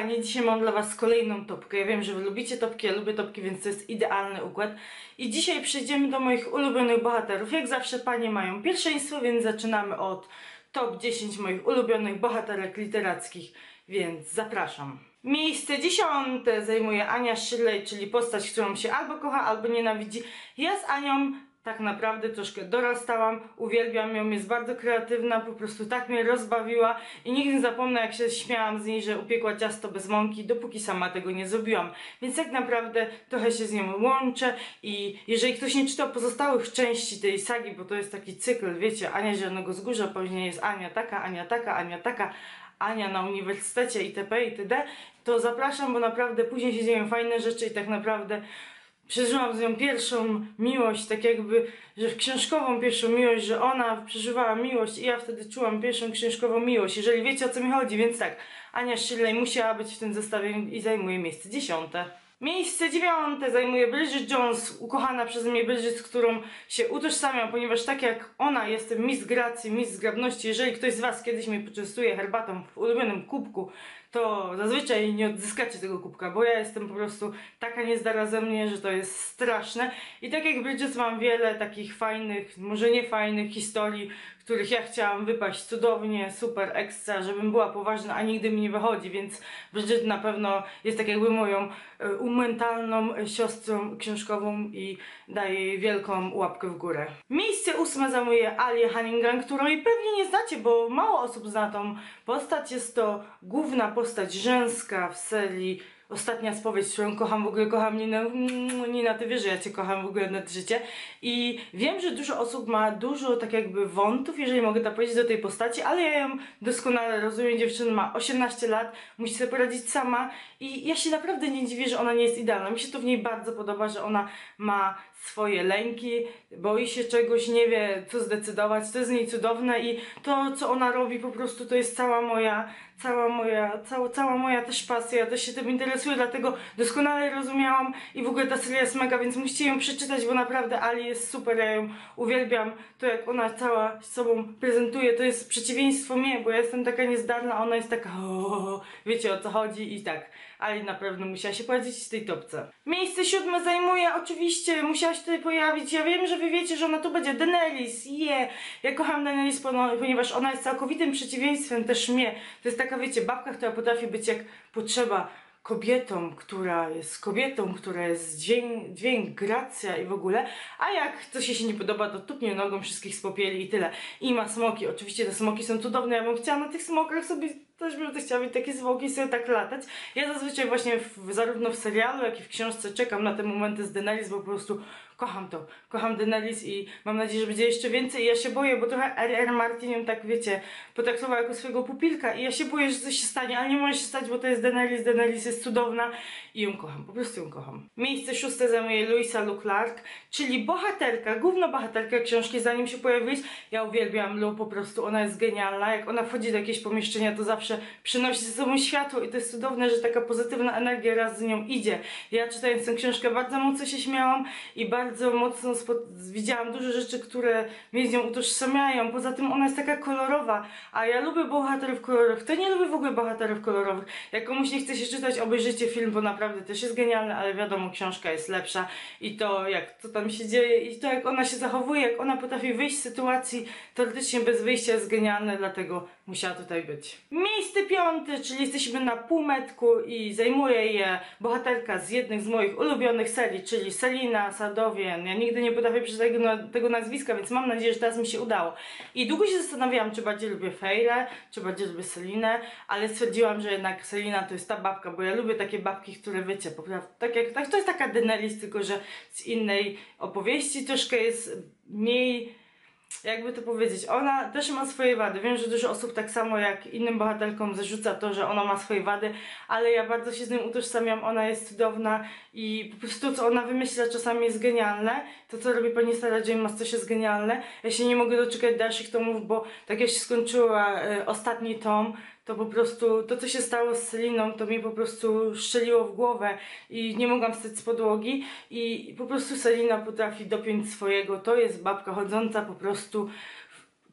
kochani, dzisiaj mam dla Was kolejną topkę. Ja wiem, że Wy lubicie topki, ja lubię topki, więc to jest idealny układ. I dzisiaj przejdziemy do moich ulubionych bohaterów. Jak zawsze panie mają pierwszeństwo, więc zaczynamy od top 10 moich ulubionych bohaterek literackich, więc zapraszam. Miejsce dziesiąte zajmuje Ania Shirley, czyli postać, którą się albo kocha, albo nienawidzi. Ja z Anią tak naprawdę troszkę dorastałam, uwielbiam ją, jest bardzo kreatywna, po prostu tak mnie rozbawiła i nigdy nie zapomnę jak się śmiałam z niej, że upiekła ciasto bez mąki, dopóki sama tego nie zrobiłam. Więc tak naprawdę trochę się z nią łączę i jeżeli ktoś nie czytał pozostałych części tej sagi, bo to jest taki cykl, wiecie, Ania Zielonego Wzgórza, później jest Ania taka, Ania taka, Ania taka, Ania na uniwersytecie itp. itd., to zapraszam, bo naprawdę później się dzieją fajne rzeczy i tak naprawdę przeżyłam z nią pierwszą miłość, tak jakby, że książkową pierwszą miłość, że ona przeżywała miłość i ja wtedy czułam pierwszą książkową miłość, jeżeli wiecie o co mi chodzi, więc tak, Ania Shirley musiała być w tym zestawie i zajmuje miejsce dziesiąte. Miejsce dziewiąte zajmuje Bridget Jones, ukochana przeze mnie Bridget, z którą się utożsamiam, ponieważ tak jak ona jestem Miss Gracji, Miss Zgrabności. Jeżeli ktoś z Was kiedyś mnie poczęstuje herbatą w ulubionym kubku, to zazwyczaj nie odzyskacie tego kubka, bo ja jestem po prostu taka niezdara ze mnie, że to jest straszne. I tak jak Bridget mam wiele takich fajnych, może nie fajnych historii, których ja chciałam wypaść cudownie, super, ekstra, żebym była poważna, a nigdy mi nie wychodzi, więc Bridget na pewno jest tak jakby moją e, umentalną siostrą książkową i daję jej wielką łapkę w górę. Miejsce ósme zajmuje Alia Hannigan, której pewnie nie znacie, bo mało osób zna tą postać. Jest to główna postać żeńska w serii. Ostatnia spowiedź, którą kocham, w ogóle kocham Nina, Nina, ty wiesz, że ja cię kocham w ogóle nad życie. I wiem, że dużo osób ma dużo tak jakby wątów, jeżeli mogę tak powiedzieć, do tej postaci, ale ja ją doskonale rozumiem, dziewczyna ma 18 lat, musi sobie poradzić sama. I ja się naprawdę nie dziwię, że ona nie jest idealna, mi się to w niej bardzo podoba, że ona ma swoje lęki, boi się czegoś, nie wie co zdecydować, to jest z niej cudowne i to co ona robi po prostu to jest cała moja, cała moja, cała, cała moja też pasja, ja też się tym interesuję, dlatego doskonale rozumiałam i w ogóle ta seria jest mega, więc musicie ją przeczytać, bo naprawdę Ali jest super, ja ją uwielbiam, to jak ona cała sobą prezentuje, to jest przeciwieństwo mnie, bo ja jestem taka niezdarna, ona jest taka o, wiecie o co chodzi i tak, Ali na pewno musiała się pojawić w tej topce. Miejsce siódme zajmuje oczywiście, musiała się tutaj pojawić, ja wiem, że wy wiecie, że ona tu będzie, Daenerys, je, yeah. ja kocham Daenerys, ponieważ ona jest całkowitym przeciwieństwem też mnie, to jest taka wiecie, babka, która potrafi być jak potrzeba kobietą, która jest kobietą, która jest dźwięk, dźwięk, gracja i w ogóle, a jak coś jej się nie podoba, to tupnie nogą wszystkich z popieli i tyle. I ma smoki, oczywiście te smoki są cudowne, ja bym chciała na tych smokach sobie też bym chciała mieć takie zwłoki i sobie tak latać. Ja zazwyczaj właśnie w, zarówno w serialu, jak i w książce czekam na te momenty z Daenerys, bo po prostu kocham to. Kocham Daenerys i mam nadzieję, że będzie jeszcze więcej i ja się boję, bo trochę R.R. Martin ją tak, wiecie, potraktował jako swojego pupilka i ja się boję, że coś się stanie, ale nie może się stać, bo to jest Daenerys, Daenerys jest cudowna i ją kocham, po prostu ją kocham. Miejsce szóste zajmuje Louisa Lu Clark, czyli bohaterka, główna bohaterka książki, zanim się pojawić. Ja uwielbiam Lu, po prostu ona jest genialna, jak ona wchodzi do jakiegoś pomieszczenia, to zawsze przynosi ze sobą światło i to jest cudowne, że taka pozytywna energia raz z nią idzie. Ja czytając tę książkę bardzo mocno się śmiałam i bardzo mocno widziałam dużo rzeczy, które mnie z nią utożsamiają. Poza tym ona jest taka kolorowa, a ja lubię bohaterów kolorowych. To nie lubię w ogóle bohaterów kolorowych. Jak komuś nie chce się czytać, obejrzyjcie film, bo naprawdę też jest genialny, ale wiadomo, książka jest lepsza i to jak co tam się dzieje i to jak ona się zachowuje, jak ona potrafi wyjść z sytuacji teoretycznie bez wyjścia jest genialne, dlatego musiała tutaj być. Miejsce piąte, czyli jesteśmy na półmetku i zajmuje je bohaterka z jednych z moich ulubionych serii, czyli Selina Sadowien. Ja nigdy nie potrafię przeczytać tego, nazwiska, więc mam nadzieję, że teraz mi się udało. I długo się zastanawiałam, czy bardziej lubię Fejrę, czy bardziej lubię Selinę, ale stwierdziłam, że jednak Selina to jest ta babka, bo ja lubię takie babki, które wiecie, tak jak, tak, to jest taka Daenerys, tylko że z innej opowieści troszkę jest mniej jakby to powiedzieć, ona też ma swoje wady. Wiem, że dużo osób tak samo jak innym bohaterkom zarzuca to, że ona ma swoje wady, ale ja bardzo się z nim utożsamiam, ona jest cudowna i po prostu co ona wymyśla czasami jest genialne. To, co robi pani Sarah J. Maas też jest genialne. Ja się nie mogę doczekać dalszych tomów, bo tak jak się skończyła y, ostatni tom, to po prostu to, co się stało z Seliną, to mi po prostu szczeliło w głowę i nie mogłam wstać z podłogi i po prostu Selina potrafi dopiąć swojego. To jest babka chodząca po prostu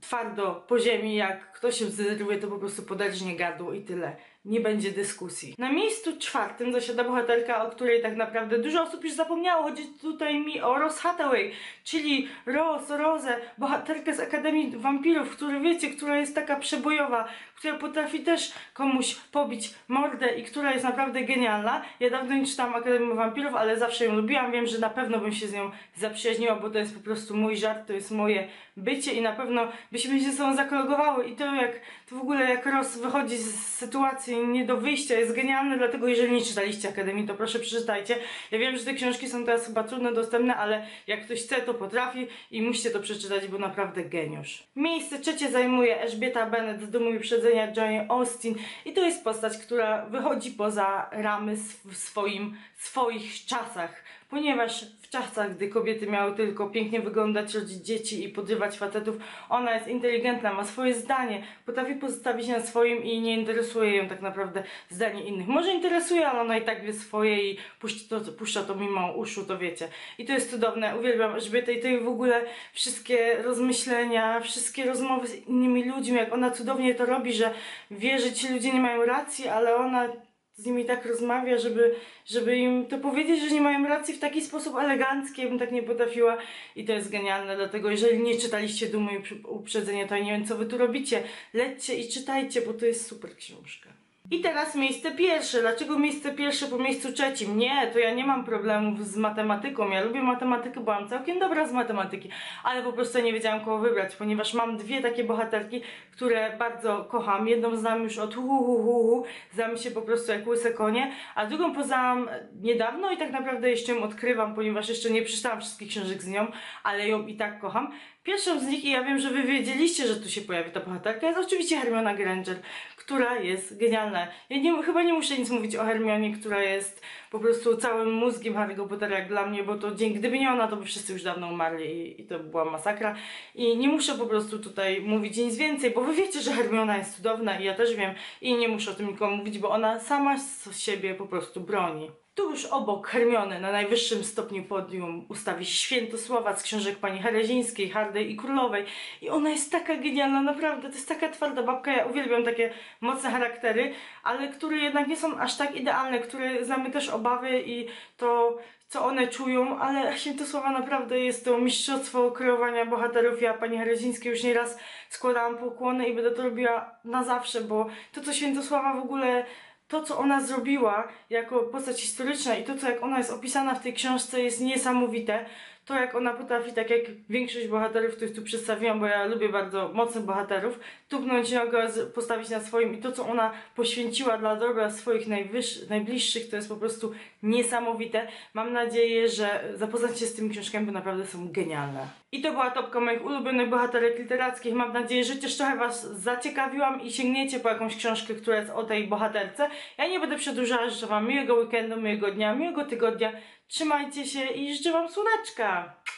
twardo po ziemi, jak ktoś się zdenerwuje, to po prostu poderżnie gardło i tyle. nie będzie dyskusji. Na miejscu czwartym zasiada bohaterka, o której tak naprawdę dużo osób już zapomniało. Chodzi tutaj mi o Rose Hathaway, czyli Rose, Rose, bohaterkę z Akademii Wampirów, który wiecie, która jest taka przebojowa, która potrafi też komuś pobić mordę i która jest naprawdę genialna. Ja dawno nie czytałam Akademii Wampirów, ale zawsze ją lubiłam. Wiem, że na pewno bym się z nią zaprzyjaźniła, bo to jest po prostu mój żart, to jest moje bycie i na pewno byśmy się ze sobą zakolegowały i to jak to w ogóle jak Ross wychodzi z sytuacji nie do wyjścia jest genialne, dlatego jeżeli nie czytaliście Akademii, to proszę przeczytajcie. Ja wiem, że te książki są teraz chyba trudno dostępne, ale jak ktoś chce, to potrafi i musicie to przeczytać, bo naprawdę geniusz. Miejsce trzecie zajmuje Elżbieta Bennett z Dumy i Uprzedzenia Jane Austen i to jest postać, która wychodzi poza ramy w swoim, swoich czasach, ponieważ w czasach, gdy kobiety miały tylko pięknie wyglądać, rodzić dzieci i podrywać facetów, ona jest inteligentna, ma swoje zdanie, potrafi pozostawić na swoim i nie interesuje ją tak naprawdę zdanie innych. Może interesuje, ale ona i tak wie swoje i puszcza to, puszcza to mimo uszu, to wiecie. I to jest cudowne, uwielbiam Elżbietę i to jej w ogóle wszystkie rozmyślenia, wszystkie rozmowy z innymi ludźmi, jak ona cudownie to robi, że wie, że ci ludzie nie mają racji, ale ona z nimi tak rozmawia, żeby, żeby im to powiedzieć, że nie mają racji w taki sposób elegancki, ja bym tak nie potrafiła i to jest genialne, dlatego jeżeli nie czytaliście Dumy i Uprzedzenia, to ja nie wiem co wy tu robicie, lećcie i czytajcie, bo to jest super książka. I teraz miejsce pierwsze. Dlaczego miejsce pierwsze po miejscu trzecim? Nie, to ja nie mam problemów z matematyką. Ja lubię matematykę, byłam całkiem dobra z matematyki, ale po prostu nie wiedziałam kogo wybrać, ponieważ mam dwie takie bohaterki, które bardzo kocham. Jedną znam już od hu znamy się po prostu jak łyse konie, a drugą poznałam niedawno i tak naprawdę jeszcze ją odkrywam, ponieważ jeszcze nie przeczytałam wszystkich książek z nią, ale ją i tak kocham. Pierwszą z nich, i ja wiem, że wy wiedzieliście, że tu się pojawi ta bohaterka, jest oczywiście Hermiona Granger, która jest genialna. Ja nie, chyba nie muszę nic mówić o Hermionie, która jest po prostu całym mózgiem Harry'ego Pottera jak dla mnie, bo to dzięki, gdyby nie ona, to by wszyscy już dawno umarli i, i to by była masakra. I nie muszę po prostu tutaj mówić nic więcej, bo wy wiecie, że Hermiona jest cudowna i ja też wiem i nie muszę o tym nikomu mówić, bo ona sama z siebie po prostu broni. Tuż obok Hermiony na najwyższym stopniu podium ustawi Świętosława z książek pani Herezińskiej, Hardej i Królowej. I ona jest taka genialna, naprawdę. To jest taka twarda babka. Ja uwielbiam takie mocne charaktery, ale które jednak nie są aż tak idealne, które znamy też obawy i to, co one czują, ale Świętosława naprawdę jest to mistrzostwo kreowania bohaterów. Ja pani Herezińskiej już nieraz składałam pokłony i będę to robiła na zawsze, bo to, co Świętosława w ogóle to, co ona zrobiła jako postać historyczna i to, co jak ona jest opisana w tej książce jest niesamowite. To, jak ona potrafi, tak jak większość bohaterów, których tu przedstawiłam, bo ja lubię bardzo mocnych bohaterów, tupnąć nogę, postawić na swoim i to, co ona poświęciła dla dobra swoich najbliższych, to jest po prostu niesamowite. Mam nadzieję, że zapoznacie się z tymi książkami, bo naprawdę są genialne. I to była topka moich ulubionych bohaterek literackich. Mam nadzieję, że też trochę Was zaciekawiłam i sięgniecie po jakąś książkę, która jest o tej bohaterce. Ja nie będę przedłużała, życzę Wam miłego weekendu, miłego dnia, miłego tygodnia. Trzymajcie się i życzę Wam słoneczka! Chao.